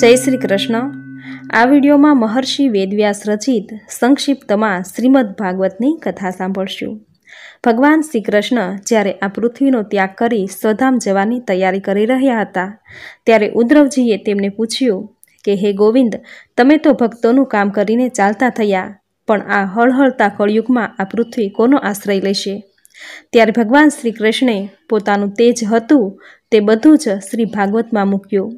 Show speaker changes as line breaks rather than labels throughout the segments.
જય શ્રી કૃષ્ણ. આ વિડીયોમાં મહર્ષિ વેદવ્યાસ રચિત સંક્ષિપ્તમાં શ્રીમદ ભાગવતની કથા સાંભળશું. ભગવાન શ્રી કૃષ્ણ જ્યારે આ પૃથ્વીનો ત્યાગ કરી સ્વધામ જવાની તૈયારી કરી રહ્યા હતા, ત્યારે ઉદ્ધવજીએ તેમને પૂછ્યું કે, હે ગોવિંદ, તમે તો ભક્તોનું કામ કરીને ચાલતા થયા, પણ આ હળહળતા કળયુગમાં આ પૃથ્વી કોનો આશ્રય લેશે? ત્યારે ભગવાન શ્રી કૃષ્ણે પોતાનું તેજ હતું તે બધું જ શ્રી ભાગવતમાં મૂક્યું.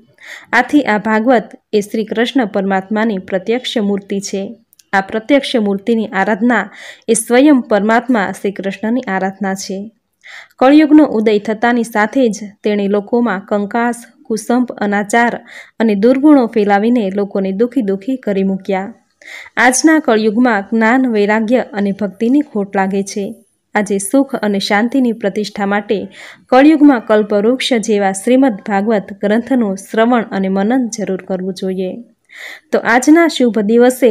આથી આ ભાગવત એ શ્રી કૃષ્ણ પરમાત્માની પ્રત્યક્ષ મૂર્તિ છે. આ પ્રત્યક્ષ મૂર્તિની આરાધના એ સ્વયં પરમાત્મા શ્રી કૃષ્ણની આરાધના છે. કળયુગનો ઉદય થતાની સાથે જ તેણે લોકોમાં કંકાસ, કુસંપ, અનાચાર અને દુર્ગુણો ફેલાવીને લોકોને દુઃખી દુઃખી કરી મૂક્યા. આજના કળયુગમાં જ્ઞાન, વૈરાગ્ય અને ભક્તિની ખોટ લાગે છે. આજે સુખ અને શાંતિની પ્રતિષ્ઠા માટે કળયુગમાં કલ્પવૃક્ષ જેવા શ્રીમદ ભાગવત ગ્રંથનું શ્રવણ અને મનન જરૂર કરવું જોઈએ. તો આજના શુભ દિવસે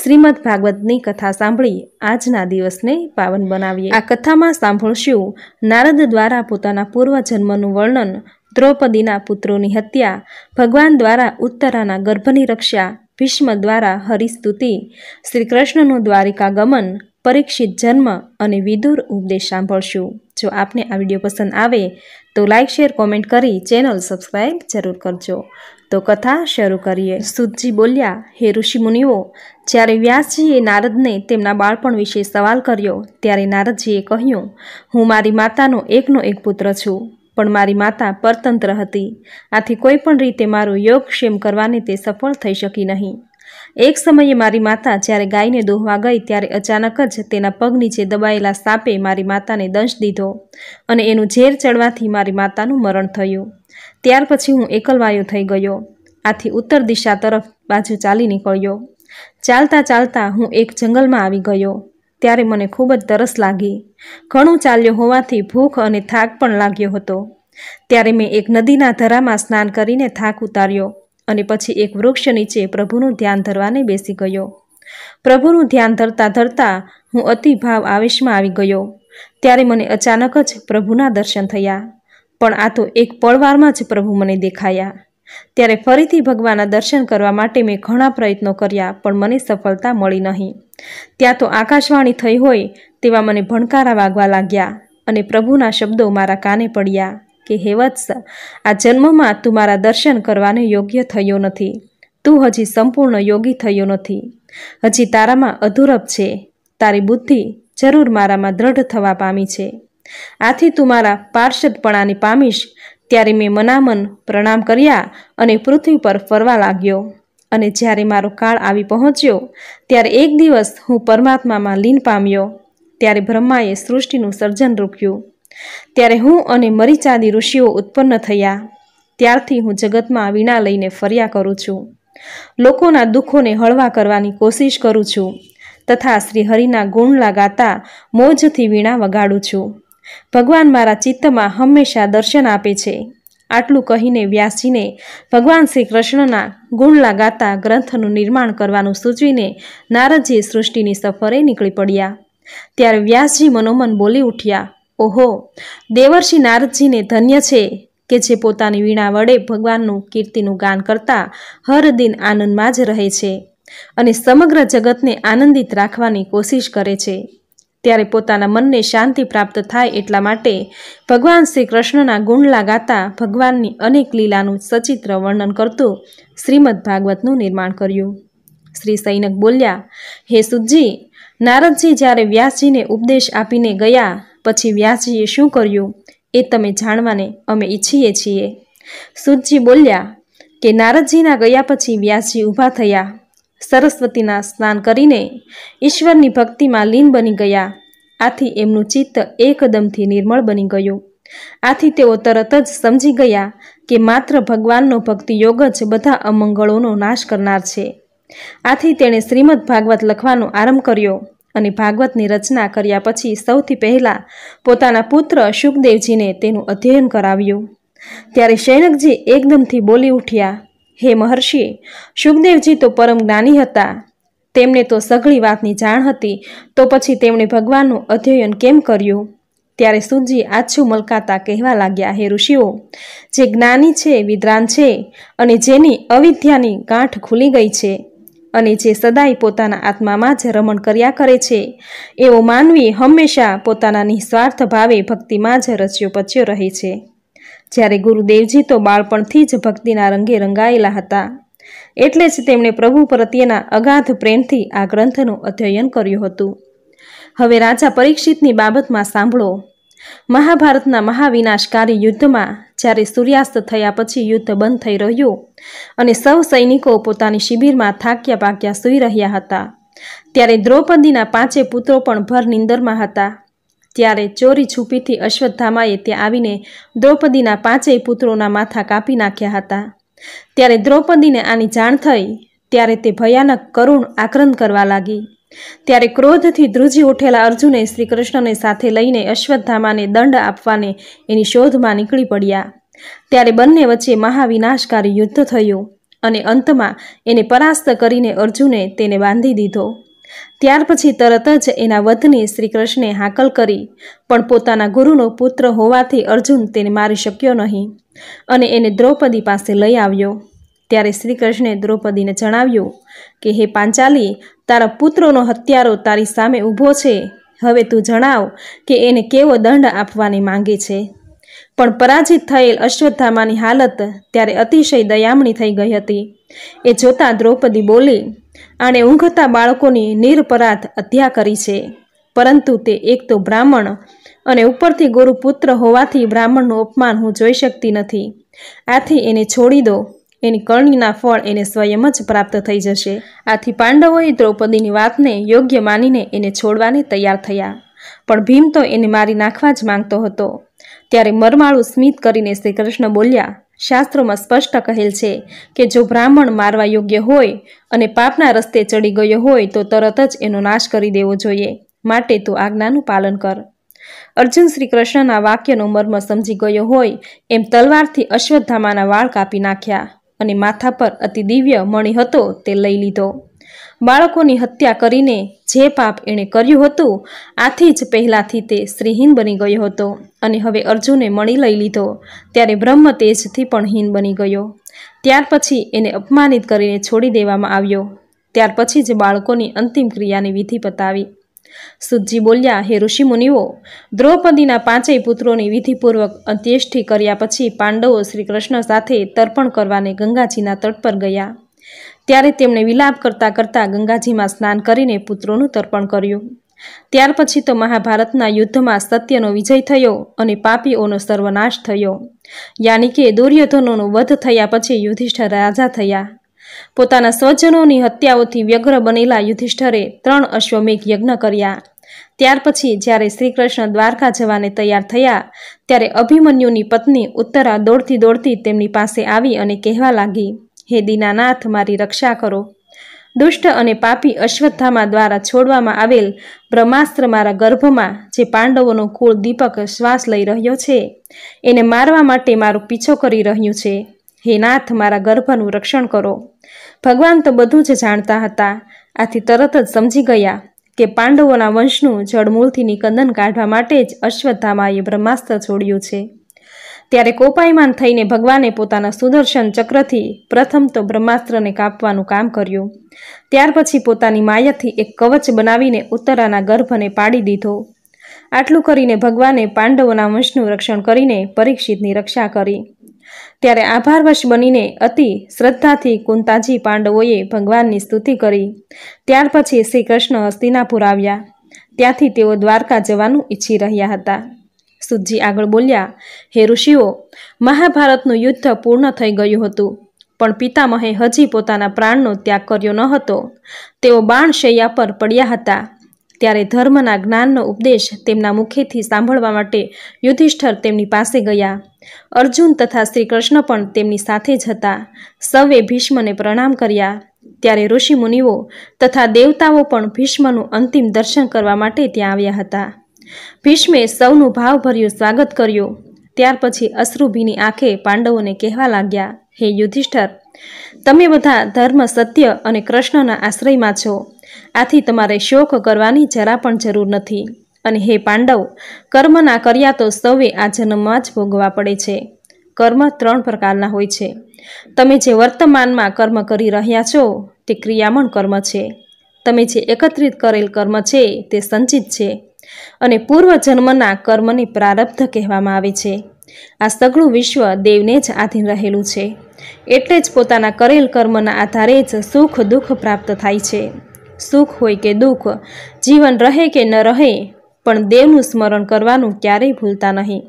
શ્રીમદ ભાગવતની કથા સાંભળી આજના દિવસને પાવન બનાવીએ. આ કથામાં સાંભળશું, નારદ દ્વારા પોતાના પૂર્વજન્મનું વર્ણન દ્રૌપદીના પુત્રોની હત્યા, ભગવાન દ્વારા ઉત્તરાના ગર્ભની રક્ષા, ભીષ્મ દ્વારા હરિસ્તુતિ શ્રી કૃષ્ણનું દ્વારિકા ગમન પરીક્ષિત જન્મ અને વિદુર ઉપદેશ સાંભળશું. જો આપને આ વીડિયો પસંદ આવે, તો લાઇક શેર કોમેન્ટ કરી ચેનલ સબસ્ક્રાઈબ જરૂર કરજો. તો કથા શરૂ કરીએ. સુતજી બોલ્યા, હે ઋષિમુનિઓ, જ્યારે વ્યાસજીએ નારદને તેમના બાળપણ વિશે સવાલ કર્યો, ત્યારે નારદજીએ કહ્યું, હું મારી માતાનો એકનો એક પુત્ર છું, પણ મારી માતા પરતંત્ર હતી. આથી કોઈ પણ રીતે મારો યોગક્ષેમ કરવાને તે સફળ થઈ શકી નહીં. એક સમયે મારી માતા જ્યારે ગાયને દોહવા ગઈ ત્યારે અચાનક જ તેના પગ નીચે દબાયેલા સાપે મારી માતાને દંશ દીધો અને એનું ઝેર ચડવાથી મારી માતાનું મરણ થયું. ત્યાર પછી હું એકલવાયો થઈ ગયો. આથી ઉત્તર દિશા તરફ બાજુ ચાલી નીકળ્યો. ચાલતા ચાલતા હું એક જંગલમાં આવી ગયો. ત્યારે મને ખૂબ જ તરસ લાગી. ઘણું ચાલ્યો હોવાથી ભૂખ અને થાક પણ લાગ્યો હતો. ત્યારે મેં એક નદીના ધરામાં સ્નાન કરીને થાક ઉતાર્યો. અને પછી એક વૃક્ષ નીચે પ્રભુનું ધ્યાન ધરવાને બેસી ગયો. પ્રભુનું ધ્યાન ધરતા ધરતા હું અતિ ભાવ આવેશમાં આવી ગયો. ત્યારે મને અચાનક જ પ્રભુના દર્શન થયા. પણ આ તો એક પળવારમાં જ પ્રભુ મને દેખાયા. ત્યારે ફરીથી ભગવાનના દર્શન કરવા માટે મેં ઘણા પ્રયત્નો કર્યા, પણ મને સફળતા મળી નહીં. ત્યાં તો આકાશવાણી થઈ હોય તેવા મને ભણકારા વાગવા લાગ્યા અને પ્રભુના શબ્દો મારા કાને પડ્યા. કે હે વત્સ, આ જન્મમાં તું મારા દર્શન કરવાને યોગ્ય થયો નથી. તું હજી સંપૂર્ણ યોગી થયો નથી. હજી તારામાં અધૂરપ છે. તારી બુદ્ધિ જરૂર મારામાં દ્રઢ થવા પામી છે. આથી તું મારા પાર્ષદપણાને પામીશ. ત્યારે મેં મનામન પ્રણામ કર્યા અને પૃથ્વી પર ફરવા લાગ્યો. અને જ્યારે મારો કાળ આવી પહોંચ્યો, ત્યારે એક દિવસ હું પરમાત્મામાં લીન પામ્યો. ત્યારે બ્રહ્માએ સૃષ્ટિનું સર્જન રોક્યું. ત્યારે હું અને મરીચાદી ઋષિઓ ઉત્પન્ન થયા. ત્યારથી હું જગતમાં વીણા લઈને ફર્યા કરું છું. લોકોના દુઃખોને હળવા કરવાની કોશિશ કરું છું. તથા શ્રી હરિના ગુણ લાગાતા મોજથી વીણા વગાડું છું. ભગવાન મારા ચિત્તમાં હંમેશા દર્શન આપે છે. આટલું કહીને વ્યાસજીને ભગવાન શ્રી કૃષ્ણના ગુણ લાગાતા ગ્રંથનું નિર્માણ કરવાનું સૂચવીને નારદજી સૃષ્ટિની સફરે નીકળી પડ્યા. ત્યારે વ્યાસજી મનોમન બોલી ઉઠ્યા ઓહો, દેવર્ષિ નારદજીને ધન્ય છે કે જે પોતાની વીણા વડે ભગવાનનું કીર્તિનું ગાન કરતા હર દિન આનંદમાં જ રહે છે અને સમગ્ર જગતને આનંદિત રાખવાની કોશિશ કરે છે. ત્યારે પોતાના મનને શાંતિ પ્રાપ્ત થાય એટલા માટે ભગવાન શ્રી કૃષ્ણના ગુણલા ગાતા ભગવાનની અનેક લીલાનું સચિત્ર વર્ણન કરતું શ્રીમદ ભાગવતનું નિર્માણ કર્યું. શ્રી સૈનક બોલ્યા, હે સુજી, નારદજી જ્યારે વ્યાસજીને ઉપદેશ આપીને ગયા પછી વ્યાસજીએ શું કર્યું? એ તમે જાણવાને અમે ઈચ્છીએ છીએ. સુજી બોલ્યા, કે નારદજીના ગયા પછી વ્યાસજી ઊભા થયા. સરસ્વતીના સ્નાન કરીને ઈશ્વરની ભક્તિમાં લીન બની ગયા. આથી એમનું ચિત્ત એકદમથી નિર્મળ બની ગયું. આથી તેઓ તરત જ સમજી ગયા કે માત્ર ભગવાનનો ભક્તિ યોગ જ બધા અમંગળોનો નાશ કરનાર છે. આથી તેણે શ્રીમદ ભાગવત લખવાનો આરંભ કર્યો. અને ભાગવતની રચના કર્યા પછી સૌથી પહેલાં પોતાના પુત્ર શુકદેવજીને તેનું અધ્યયન કરાવ્યું. ત્યારે શૈનકજી એકદમથી બોલી ઉઠ્યા, હે મહર્ષિ શુકદેવજી તો પરમ જ્ઞાની હતા. તેમને તો સઘળી વાતની જાણ હતી. તો પછી તેમણે ભગવાનનું અધ્યયન કેમ કર્યું? ત્યારે સુજી આછું મલકાતા કહેવા લાગ્યા, હે ઋષિઓ, જે જ્ઞાની છે વિદ્રાન છે અને જેની અવિદ્યાની ગાંઠ ખુલી ગઈ છે અને જે સદાય પોતાના આત્મામાં જ રમણ કર્યા કરે છે, એવો માનવી હંમેશા પોતાના નિસ્વાર્થ ભાવે ભક્તિમાં જ રચ્યો પચ્યો રહે છે. જ્યારે ગુરુદેવજી તો બાળપણથી જ ભક્તિના રંગે રંગાયેલા હતા, એટલે જ તેમણે પ્રભુ પ્રત્યેના અગાધ પ્રેમથી આ ગ્રંથનું અધ્યયન કર્યું હતું. હવે રાજા પરીક્ષિતની બાબતમાં સાંભળો. મહાભારતના મહાવિનાશકારી યુદ્ધમાં જ્યારે સૂર્યાસ્ત થયા પછી યુદ્ધ બંધ થઈ રહ્યું અને સૌ સૈનિકો પોતાની શિબિરમાં થાક્યા પાક્યા સૂઈ રહ્યા હતા, ત્યારે દ્રૌપદીના પાંચે પુત્રો પણ ભર નિંદરમાં હતા. ત્યારે ચોરી છુપીથી અશ્વત્થામાએ ત્યાં આવીને દ્રૌપદીના પાંચેય પુત્રોના માથા કાપી નાખ્યા હતા. ત્યારે દ્રૌપદીને આની જાણ થઈ, ત્યારે તે ભયાનક કરુણ આક્રંદ કરવા લાગી. ત્યારે ક્રોધથી ધ્રુજી ઉઠેલા અર્જુને શ્રી કૃષ્ણને સાથે લઈને અશ્વત્થામાને દંડ આપવાને એની શોધમાં નીકળી પડ્યા. ત્યારે બંને વચ્ચે મહાવિનાશકારી યુદ્ધ થયું અને અંતમાં એને પરાસ્ત કરીને અર્જુને તેને બાંધી દીધો. ત્યાર પછી તરત જ એના વધની શ્રી કૃષ્ણે હાકલ કરી, પણ પોતાના ગુરુનો પુત્ર હોવાથી અર્જુન તેને મારી શક્યો નહીં અને એને દ્રૌપદી પાસે લઈ આવ્યો. ત્યારે શ્રીકૃષ્ણે દ્રૌપદીને જણાવ્યું કે, હે પાંચાલી, તારા પુત્રોનો હત્યારો તારી સામે ઊભો છે. હવે તું જણાવ કે એને કેવો દંડ આપવાની માંગે છે. પણ પરાજિત થયેલ અશ્વત્થામાની હાલત ત્યારે અતિશય દયામણી થઈ ગઈ હતી. એ જોતાં દ્રૌપદી બોલી, આણે ઊંઘતા બાળકોની નિરપરાધ હત્યા કરી છે. પરંતુ તે એક તો બ્રાહ્મણ અને ઉપરથી ગુરુપુત્ર હોવાથી બ્રાહ્મણનું અપમાન હું જોઈ શકતી નથી. આથી એને છોડી દો. એની કરણીના ફળ એને સ્વયં જ પ્રાપ્ત થઈ જશે. આથી પાંડવોએ દ્રૌપદીની વાતને યોગ્ય માનીને એને છોડવાને તૈયાર થયા. પણ ભીમ તો એને મારી નાખવા જ માંગતો હતો. ત્યારે મરમાળું સ્મિત કરીને શ્રી કૃષ્ણ બોલ્યા, શાસ્ત્રોમાં સ્પષ્ટ કહેલ છે કે જો બ્રાહ્મણ મારવા યોગ્ય હોય અને પાપના રસ્તે ચડી ગયો હોય તો તરત જ એનો નાશ કરી દેવો જોઈએ. માટે તું આજ્ઞાનું પાલન કર. અર્જુન શ્રી કૃષ્ણના વાક્યનો મર્મ સમજી ગયો હોય એમ તલવારથી અશ્વત્થામાના વાળ કાપી નાખ્યા. અને માથા પર અતિ દિવ્ય મણી હતો તે લઈ લીધો. બાળકોની હત્યા કરીને જે પાપ એણે કર્યું હતું, આથી જ પહેલાંથી તે શ્રીહીન બની ગયો હતો અને હવે અર્જુને મણી લઈ લીધો. ત્યારે બ્રહ્મ તેજથી પણ હીન બની ગયો. ત્યાર પછી એને અપમાનિત કરીને છોડી દેવામાં આવ્યો. ત્યાર પછી જ બાળકોની અંતિમ ક્રિયાની વિધિ પતાવી. સુજી બોલ્યા, હે ઋષિમુનિઓ, દ્રૌપદીના પાંચેય પુત્રોની વિધિપૂર્વક અંત્યેષ્ટિ કર્યા પછી પાંડવો શ્રી કૃષ્ણ સાથે તર્પણ કરવાને ગંગાજીના તટ પર ગયા. ત્યારે તેમણે વિલાપ કરતા કરતા ગંગાજીમાં સ્નાન કરીને પુત્રોનું તર્પણ કર્યું. ત્યાર પછી તો મહાભારતના યુદ્ધમાં સત્યનો વિજય થયો અને પાપીઓનો સર્વનાશ થયો. યાની કે દુર્યોધનોનો વધ થયા પછી યુધિષ્ઠર રાજા થયા. પોતાના સ્વજનોની હત્યાઓથી વ્યગ્ર બનેલા યુધિષ્ઠરે ત્રણ અશ્વમેઘ યજ્ઞ કર્યા. ત્યાર પછી જ્યારે શ્રીકૃષ્ણ દ્વારકા જવાને તૈયાર થયા, ત્યારે અભિમન્યુની પત્ની ઉત્તરા દોડતી દોડતી તેમની પાસે આવી અને કહેવા લાગી, હે દીનાનાથ, મારી રક્ષા કરો. દુષ્ટ અને પાપી અશ્વત્થામા દ્વારા છોડવામાં આવેલ બ્રહ્માસ્ત્ર મારા ગર્ભમાં, જે પાંડવોનો કુળ દીપક શ્વાસ લઈ રહ્યો છે, એને મારવા માટે મારો પીછો કરી રહ્યું છે. હે નાથ, મારા ગર્ભનું રક્ષણ કરો. ભગવાન તો બધું જ જાણતા હતા. આથી તરત જ સમજી ગયા કે પાંડવોના વંશનું જળમૂળથી નિકંદન કાઢવા માટે જ અશ્વત્થામાએ બ્રહ્માસ્ત્ર છોડ્યું છે. ત્યારે કોપાયમાન થઈને ભગવાને પોતાના સુદર્શન ચક્રથી પ્રથમ તો બ્રહ્માસ્ત્રને કાપવાનું કામ કર્યું. ત્યાર પછી પોતાની માયાથી એક કવચ બનાવીને ઉત્તરાના ગર્ભને પાડી દીધો. આટલું કરીને ભગવાને પાંડવોના વંશનું રક્ષણ કરીને પરીક્ષિતની રક્ષા કરી. ત્યારે આભારવશ બનીને અતિ શ્રદ્ધાથી કુંતાજી પાંડવોએ ભગવાનની સ્તુતિ કરી. ત્યાર પછી શ્રી કૃષ્ણ હસ્તિનાપુર આવ્યા. ત્યાંથી તેઓ દ્વારકા જવાનું ઈચ્છી રહ્યા હતા. સુજી આગળ બોલ્યા, હે ઋષિઓ, મહાભારતનું યુદ્ધ પૂર્ણ થઈ ગયું હતું, પણ પિતામહે હજી પોતાના પ્રાણનો ત્યાગ કર્યો ન હતો. તેઓ બાણશૈયા પર પડ્યા હતા. ત્યારે ધર્મના જ્ઞાનનો ઉપદેશ તેમના મુખેથી સાંભળવા માટે યુધિષ્ઠર તેમની પાસે ગયા. અર્જુન તથા શ્રી કૃષ્ણ પણ તેમની સાથે જ હતા. સૌએ ભીષ્મને પ્રણામ કર્યા. ત્યારે ઋષિ તથા દેવતાઓ પણ ભીષ્મનું અંતિમ દર્શન કરવા માટે ત્યાં આવ્યા હતા. ભીષ્મે સૌનું ભાવભર્યું સ્વાગત કર્યું. ત્યાર પછી અશ્રુભીની આંખે પાંડવોને કહેવા લાગ્યા, હે યુધિષ્ઠર, તમે બધા ધર્મ સત્ય અને કૃષ્ણના આશ્રયમાં છો. આથી તમારે શોક કરવાની જરા પણ જરૂર નથી. અને હે પાંડવ કર્મના કર્યા તો સૌએ આ જન્મમાં જ ભોગવા પડે છે. કર્મ ત્રણ પ્રકારના હોય છે. તમે જે વર્તમાનમાં કર્મ કરી રહ્યા છો, તે ક્રિયામણ કર્મ છે. તમે જે એકત્રિત કરેલ કર્મ છે, તે સંચિત છે. અને પૂર્વ જન્મના કર્મની પ્રારબ્ધ કહેવામાં આવે છે. આ સઘળું વિશ્વ દેવને જ આધીન રહેલું છે. એટલે જ પોતાના કરેલ કર્મના આધારે જ સુખ દુઃખ પ્રાપ્ત થાય છે. સુખ હોય કે દુઃખ, જીવન રહે કે ન રહે, પણ દેવનું સ્મરણ કરવાનું ક્યારેય ભૂલતા નહીં.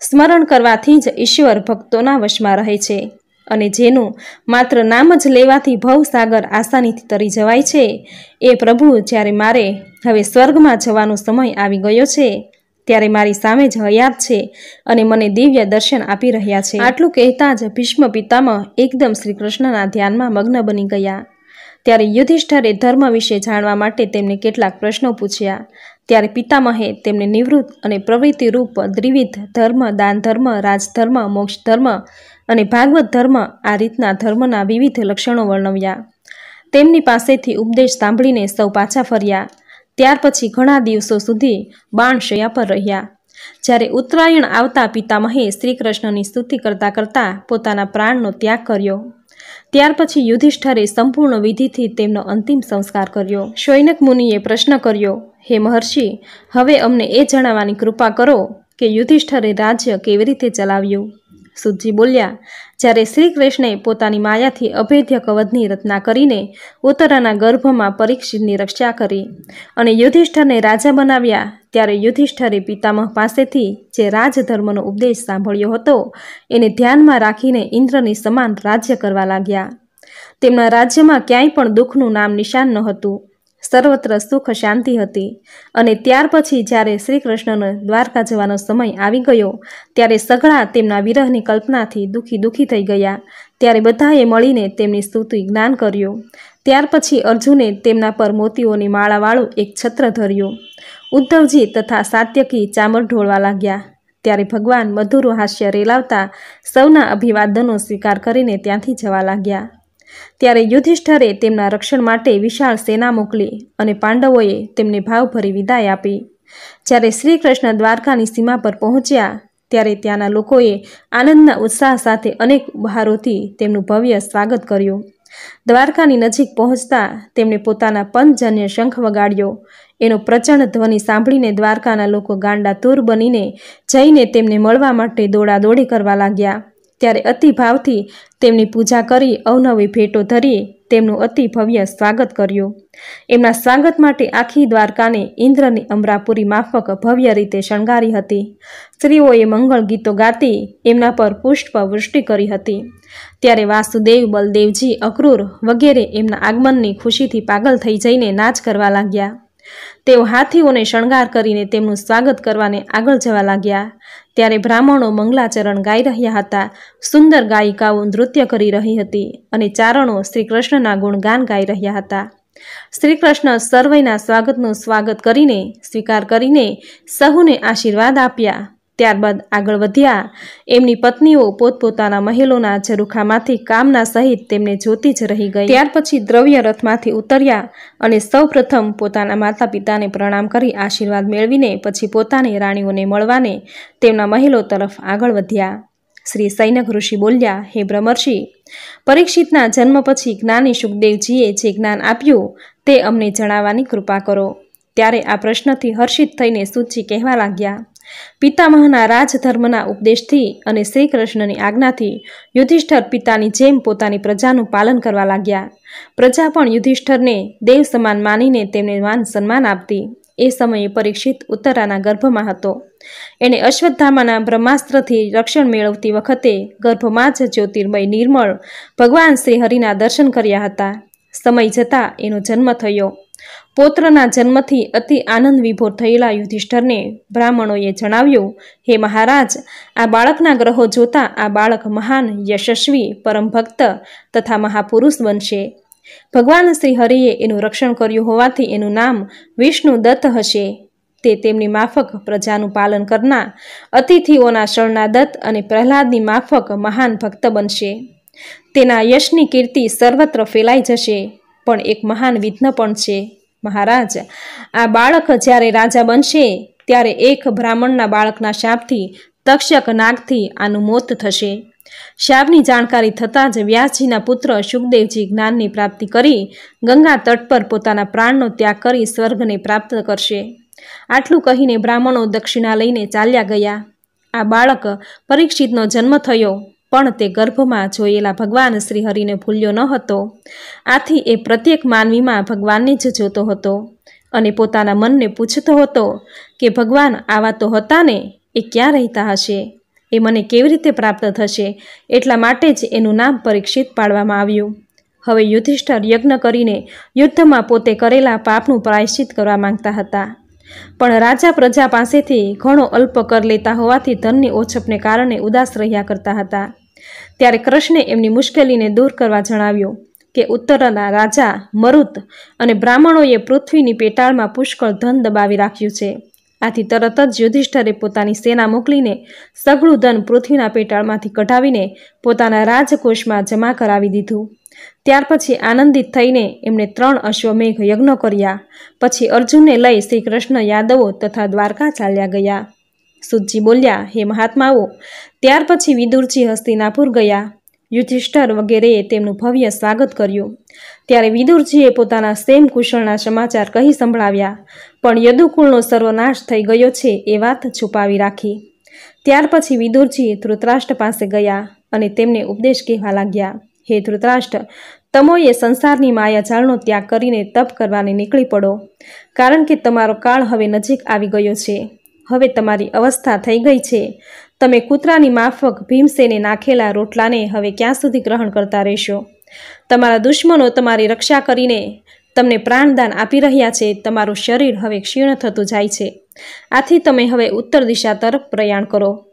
સ્મરણ કરવાથી જ ઈશ્વર ભક્તોના વશમાં રહે છે અને જેનું માત્ર નામ જ લેવાથી ભવસાગર આસાનીથી તરી જવાય છે, એ પ્રભુ જ્યારે મારે હવે સ્વર્ગમાં જવાનો સમય આવી ગયો છે, ત્યારે મારી સામે જ હયાત છે અને મને દિવ્ય દર્શન આપી રહ્યા છે. આટલું કહેતા જ ભીષ્મ પિતામહ એકદમ શ્રી કૃષ્ણના ધ્યાનમાં મગ્ન બની ગયા. ત્યારે યુધિષ્ઠરે ધર્મ વિશે જાણવા માટે તેમને કેટલાક પ્રશ્નો પૂછ્યા. ત્યારે પિતામહે તેમને નિવૃત્ત અને પ્રવૃત્તિરૂપ દ્વિવિધ ધર્મ દાન ધર્મ રાજધર્મ મોક્ષ ધર્મ અને ભાગવત ધર્મ આ રીતના ધર્મના વિવિધ લક્ષણો વર્ણવ્યા. તેમની પાસેથી ઉપદેશ સાંભળીને સૌ પાછા ફર્યા. ત્યાર પછી ઘણા દિવસો સુધી બાણશયા પર રહ્યા. જ્યારે ઉત્તરાયણ આવતા પિતામહે શ્રી કૃષ્ણની સ્તુતિ કરતાં કરતાં પોતાના પ્રાણનો ત્યાગ કર્યો. ત્યાર પછી યુધિષ્ઠરે સંપૂર્ણ વિધિથી તેમનો અંતિમ સંસ્કાર કર્યો. શૈનક મુનિએ પ્રશ્ન કર્યો, હે મહર્ષિ, હવે અમને એ જણાવવાની કૃપા કરો કે યુધિષ્ઠરે રાજ્ય કેવી રીતે ચલાવ્યું. સુજી બોલ્યા, જ્યારે શ્રી કૃષ્ણે પોતાની માયાથી અભેદ્ય કવધની રચના કરીને ઉત્તરાના ગર્ભમાં પરીક્ષિતની રક્ષા કરી અને યુધિષ્ઠરને રાજા બનાવ્યા ત્યારે યુધિષ્ઠરે પિતામહ પાસેથી જે રાજધર્મનો ઉપદેશ સાંભળ્યો હતો, એને ધ્યાનમાં રાખીને ઇન્દ્રની સમાન રાજ્ય કરવા લાગ્યા. તેમના રાજ્યમાં ક્યાંય પણ દુઃખનું નામ નિશાન ન હતું. સર્વત્ર સુખ શાંતિ હતી અને ત્યાર પછી જ્યારે શ્રી કૃષ્ણનો દ્વારકા જવાનો સમય આવી ગયો, ત્યારે સઘળા તેમના વિરહની કલ્પનાથી દુઃખી દુઃખી થઈ ગયા. ત્યારે બધાએ મળીને તેમની સ્તુતિ જ્ઞાન કર્યું. ત્યાર પછી અર્જુને તેમના પર મોતીઓની માળાવાળું એક છત્ર ધર્યું. ઉદ્ધવજી તથા સાત્યકી ચામર ઢોળવા લાગ્યા. ત્યારે ભગવાન મધુર હાસ્ય રેલાવતા સૌના અભિવાદનો સ્વીકાર કરીને ત્યાંથી જવા લાગ્યા. ત્યારે યુધિષ્ઠરે તેમના રક્ષણ માટે વિશાળ સેના મોકલી અને પાંડવોએ તેમને ભાવભરી વિદાય આપી. જ્યારે શ્રી કૃષ્ણ દ્વારકાની સીમા પર પહોંચ્યા, ત્યારે ત્યાંના લોકોએ આનંદના ઉત્સાહ સાથે અનેક ઉપહારોથી તેમનું ભવ્ય સ્વાગત કર્યું. દ્વારકાની નજીક પહોંચતા તેમણે પોતાના પંચજન્ય શંખ વગાડ્યો. એનો પ્રચંડ ધ્વનિ સાંભળીને દ્વારકાના લોકો ગાંડા તૂર બનીને જઈને તેમને મળવા માટે દોડાદોડી કરવા લાગ્યા. ત્યારે અતિભાવથી તેમની પૂજા કરી અવનવી ભેટો ધરી તેમનું અતિ ભવ્ય સ્વાગત કર્યું. એમના સ્વાગત માટે આખી દ્વારકાને ઇન્દ્રની અમરાપુરી માફક ભવ્ય રીતે શણગારી હતી. સ્ત્રીઓએ મંગળ ગીતો ગાતી, એમના પર પુષ્પ વૃષ્ટિ કરી હતી. ત્યારે વાસુદેવ, બલદેવજી અક્રૂર વગેરે એમના આગમનની ખુશીથી પાગલ થઈ જઈને નાચ કરવા લાગ્યા. તેઓ હાથીઓને શણગાર કરીને તેમનું સ્વાગત કરવાને આગળ જવા લાગ્યા. ત્યારે બ્રાહ્મણો મંગલાચરણ ગાઈ રહ્યા હતા. સુંદર ગાયિકાઓ નૃત્ય કરી રહી હતી અને ચારણો શ્રી કૃષ્ણના ગુણગાન ગાઈ રહ્યા હતા. શ્રી કૃષ્ણ સર્વૈના સ્વાગતનું સ્વાગત કરીને, સ્વીકાર કરીને સહુને આશીર્વાદ આપ્યા. ત્યારબાદ આગળ વધ્યા. એમની પત્નીઓ પોતપોતાના મહેલોના ઝરૂખામાંથી કામના સહિત તેમને જોતી જ રહી ગઈ. ત્યાર પછી દ્રવ્ય રથમાંથી ઉતર્યા અને સૌપ્રથમ પોતાના માતા પિતાને પ્રણામ કરી આશીર્વાદ મેળવીને પછી પોતાની રાણીઓને મળવાને તેમના મહેલો તરફ આગળ વધ્યા. શ્રી સૈનક ઋષિ બોલ્યા, હે બ્રહ્મર્ષિ, પરીક્ષિતના જન્મ પછી જ્ઞાની સુખદેવજીએ જે જ્ઞાન આપ્યું તે અમને જણાવવાની કૃપા કરો. ત્યારે આ પ્રશ્નથી હર્ષિત થઈને સૂચિ કહેવા લાગ્યા પિતામહના રાજધર્મના ઉપદેશથી અને શ્રી કૃષ્ણની આજ્ઞાથી યુધિષ્ઠર પિતાની જેમ પોતાની પ્રજાનું પાલન કરવા લાગ્યા. પ્રજા પણ યુધિષ્ઠરને દેવ સમાન માનીને તેમને માન સન્માન આપતી. એ સમયે પરીક્ષિત ઉત્તરાના ગર્ભમાં હતો. એણે અશ્વત્થામાના બ્રહ્માસ્ત્રથી રક્ષણ મેળવતી વખતે ગર્ભમાં જ જ્યોતિર્મય નિર્મળ ભગવાન શ્રી હરિના દર્શન કર્યા હતા. સમય જતાં એનો જન્મ થયો. પૌત્રના જન્મથી અતિ આનંદ વિભોર થયેલા યુધિષ્ઠરને બ્રાહ્મણોએ જણાવ્યું, હે મહારાજ, આ બાળકના ગ્રહો જોતા આ બાળક મહાન, યશસ્વી પરમ ભક્ત તથા મહાપુરુષ બનશે. ભગવાન શ્રી હરિએ એનું રક્ષણ કર્યું હોવાથી એનું નામ વિષ્ણુ દત્ત હશે. તે તેમની માફક પ્રજાનું પાલન કરનાર, અતિથિઓના શરણા દત્ત અને પ્રહલાદની માફક મહાન ભક્ત બનશે. તેના યશની કીર્તિ સર્વત્ર ફેલાઈ જશે, પણ એક મહાન વિઘ્ન પણ છે. મહારાજ, આ બાળક જ્યારે રાજા બનશે, ત્યારે એક બ્રાહ્મણના બાળકના શાપથી તક્ષક નાગથી આનું મોત થશે. શાપની જાણકારી થતાં જ વ્યાસજીના પુત્ર સુખદેવજી જ્ઞાનની પ્રાપ્તિ કરી ગંગા તટ પર પોતાના પ્રાણનો ત્યાગ કરી સ્વર્ગને પ્રાપ્ત કરશે. આટલું કહીને બ્રાહ્મણો દક્ષિણા લઈને ચાલ્યા ગયા. આ બાળક પરીક્ષિતનો જન્મ થયો. પણ તે ગર્ભમાં જોયેલા ભગવાન શ્રીહરિને ભૂલ્યો ન હતો. આથી એ પ્રત્યેક માનવીમાં ભગવાનને જ જોતો હતો અને પોતાના મનને પૂછતો હતો કે, ભગવાન, આવા તો હતા ને? એ ક્યાં રહેતા હશે? એ મને કેવી રીતે પ્રાપ્ત થશે? એટલા માટે જ એનું નામ પરીક્ષિત પાડવામાં આવ્યું. હવે યુધિષ્ઠર યજ્ઞ કરીને યુદ્ધમાં પોતે કરેલા પાપનું પ્રાયશ્ચિત કરવા માંગતા હતા. પણ રાજા પ્રજા પાસેથી ઘણો અલ્પ કર લેતા હોવાથી ધનની ઓછપને કારણે ઉદાસ રહ્યા કરતા હતા. ત્યારે કૃષ્ણે એમની મુશ્કેલીને દૂર કરવા જણાવ્યું કે ઉત્તરના રાજા મરુત અને બ્રાહ્મણોએ પૃથ્વીની પેટાળમાં પુષ્કળ ધન દબાવી રાખ્યું છે. આથી તરત જ યુધિષ્ઠરે પોતાની સેના મોકલીને સઘળું ધન પૃથ્વીના પેટાળમાંથી કઢાવીને પોતાના રાજકોષમાં જમા કરાવી દીધું. ત્યાર પછી આનંદિત થઈને એમણે ત્રણ અશ્વમેઘ યજ્ઞ કર્યા. પછી અર્જુનને લઈ શ્રી કૃષ્ણ યાદવો તથા દ્વારકા ચાલ્યા ગયા. સુજી બોલ્યા, હે મહાત્માઓ, ત્યાર પછી વિદુરજી હસ્તિનાપુર ગયા. યુધિષ્ઠર વગેરેએ તેમનું ભવ્ય સ્વાગત કર્યું. ત્યારે વિદુરજીએ પોતાના સેમ કુશળના સમાચાર કહી સંભળાવ્યા, પણ યદુકુળનો સર્વનાશ થઈ ગયો છે એ વાત છુપાવી રાખી. ત્યાર પછી વિદુરજી ધૃતરાષ્ટ્ર પાસે ગયા અને તેમને ઉપદેશ કહેવા લાગ્યા, હે ધૃતરાષ્ટ્ર, તમોએ સંસારની માયાજાળનો ત્યાગ કરીને તપ કરવાને નીકળી પડો, કારણ કે તમારો કાળ હવે નજીક આવી ગયો છે. હવે તમારી અવસ્થા થઈ ગઈ છે. તમે કૂતરાની માફક ભીમસેને નાખેલા રોટલાને હવે ક્યાં સુધી ગ્રહણ કરતા રહેશો? તમારા દુશ્મનો તમારી રક્ષા કરીને તમને પ્રાણદાન આપી રહ્યા છે. તમારું શરીર હવે ક્ષીણ થતું જાય છે. આથી તમે હવે ઉત્તર દિશા તરફ પ્રયાણ કરો.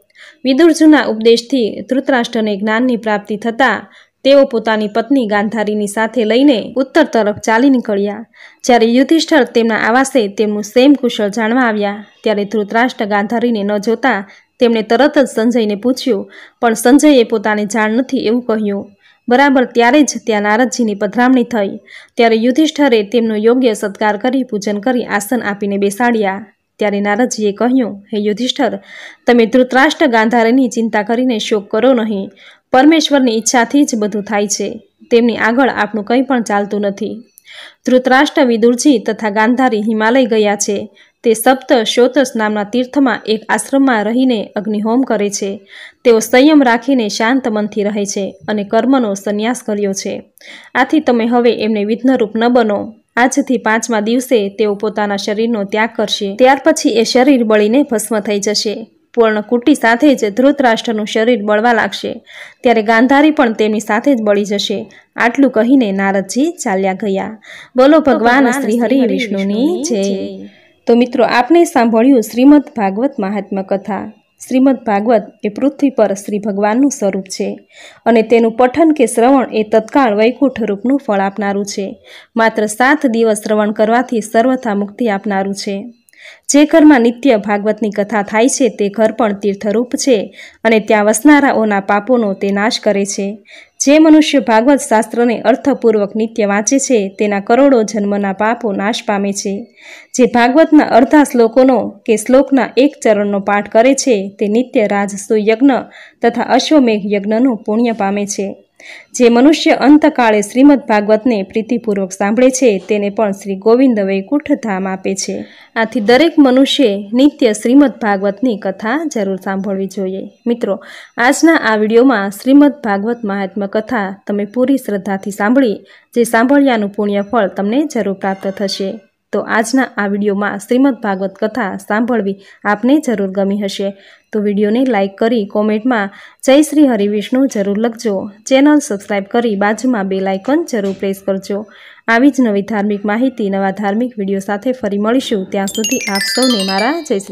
વિદુરજુના ઉપદેશથી ધૃતરાષ્ટ્રને જ્ઞાનની પ્રાપ્તિ થતાં તેઓ પોતાની પત્ની ગાંધારીની સાથે લઈને ઉત્તર તરફ ચાલી નીકળ્યા. જ્યારે યુધિષ્ઠર તેમના આવાસે તેમનું સેમ કુશળ જાણવા આવ્યા, ત્યારે ધૃતરાષ્ટ્ર ગાંધારીને ન જોતા તેમણે તરત જ સંજયને પૂછ્યું, પણ સંજયે પોતાને જાણ નથી એવું કહ્યું. બરાબર, ત્યારે જ ત્યાં નારદજીની પધરામણી થઈ. ત્યારે યુધિષ્ઠરે તેમનો યોગ્ય સત્કાર કરી પૂજન કરી આસન આપીને બેસાડ્યા. ત્યારે નારદજીએ કહ્યું, હે યુધિષ્ઠર, તમે ધૃતરાષ્ટ્ર ગાંધારીની ચિંતા કરીને શોક કરો નહીં. પરમેશ્વરની ઈચ્છાથી જ બધું થાય છે. તેમની આગળ આપણું કંઈ પણ ચાલતું નથી. ધૃતરાષ્ટ્ર વિદુરજી તથા ગાંધારી હિમાલય ગયા છે. તે સપ્ત શ્યોતસ નામના તીર્થમાં એક આશ્રમમાં રહીને અગ્નિહોમ કરે છે. તેઓ સંયમ રાખીને શાંત મનથી રહે છે અને કર્મનો સંન્યાસ કર્યો છે. આથી તમે હવે એમને વિઘ્નરૂપ ન બનો. આજથી પાંચમા દિવસે તેઓ પોતાના શરીરનો ત્યાગ કરશે. ત્યાર પછી એ શરીર બળીને ભસ્મ થઈ જશે. પૂર્ણ કુટી સાથે જ ધૃતરાષ્ટ્રનું શરીર બળવા લાગશે. ત્યારે ગાંધારી પણ તેમની સાથે જ બળી જશે. આટલું કહીને નારદજી ચાલ્યા ગયા. બોલો ભગવાન શ્રી હરિ વિષ્ણુની જય. તો મિત્રો આપને સાંભળ્યું શ્રીમદ ભાગવત મહાત્મા કથા. શ્રીમદ ભાગવત એ પૃથ્વી પર શ્રી ભગવાનનું સ્વરૂપ છે અને તેનું પઠન કે શ્રવણ એ તત્કાળ વૈકુંઠ રૂપનું ફળ આપનારું છે. માત્ર સાત દિવસ શ્રવણ કરવાથી સર્વથા મુક્તિ આપનારું છે. જે ઘરમાં નિત્ય ભાગવતની કથા થાય છે તે ઘર પણ તીર્થરૂપ છે અને ત્યાં વસનારાઓના પાપોનો તે નાશ કરે છે. જે મનુષ્ય ભાગવત શાસ્ત્રને અર્થપૂર્વક નિત્ય વાંચે છે, તેના કરોડો જન્મના પાપો નાશ પામે છે. જે ભાગવતના અડધા શ્લોકોનો કે શ્લોકના એક ચરણનો પાઠ કરે છે, તે નિત્ય રાજસુ યજ્ઞ તથા અશ્વમેઘ યજ્ઞનું પુણ્ય પામે છે. જે મનુષ્ય અંતકાળે શ્રીમદ ભાગવતને પ્રીતિપૂર્વક સાંભળે છે, તેને પણ શ્રી ગોવિંદ વૈકુંઠ ધામ આપે છે. આથી દરેક મનુષ્યે નિત્ય શ્રીમદ ભાગવતની કથા જરૂર સાંભળવી જોઈએ. મિત્રો, આજના આ વિડીયોમાં શ્રીમદ ભાગવત મહાત્મા કથા તમે પૂરી શ્રદ્ધાથી સાંભળી, જે સાંભળ્યાનું પુણ્ય ફળ તમને જરૂર પ્રાપ્ત થશે. તો આજના આ વિડીયોમાં શ્રીમદ ભાગવત કથા સાંભળવી આપને જરૂર ગમી હશે. તો વિડીયોને લાઇક કરી કોમેન્ટમાં જય શ્રી હરિવિષ્ણુ જરૂર લખજો. ચેનલ સબસ્ક્રાઈબ કરી બાજુમાં બે લાઇકન જરૂર પ્રેસ કરજો. આવી જ નવી ધાર્મિક માહિતી, નવા ધાર્મિક વીડિયો સાથે ફરી મળીશું. ત્યાં સુધી આપ સૌને મારા જય શ્રી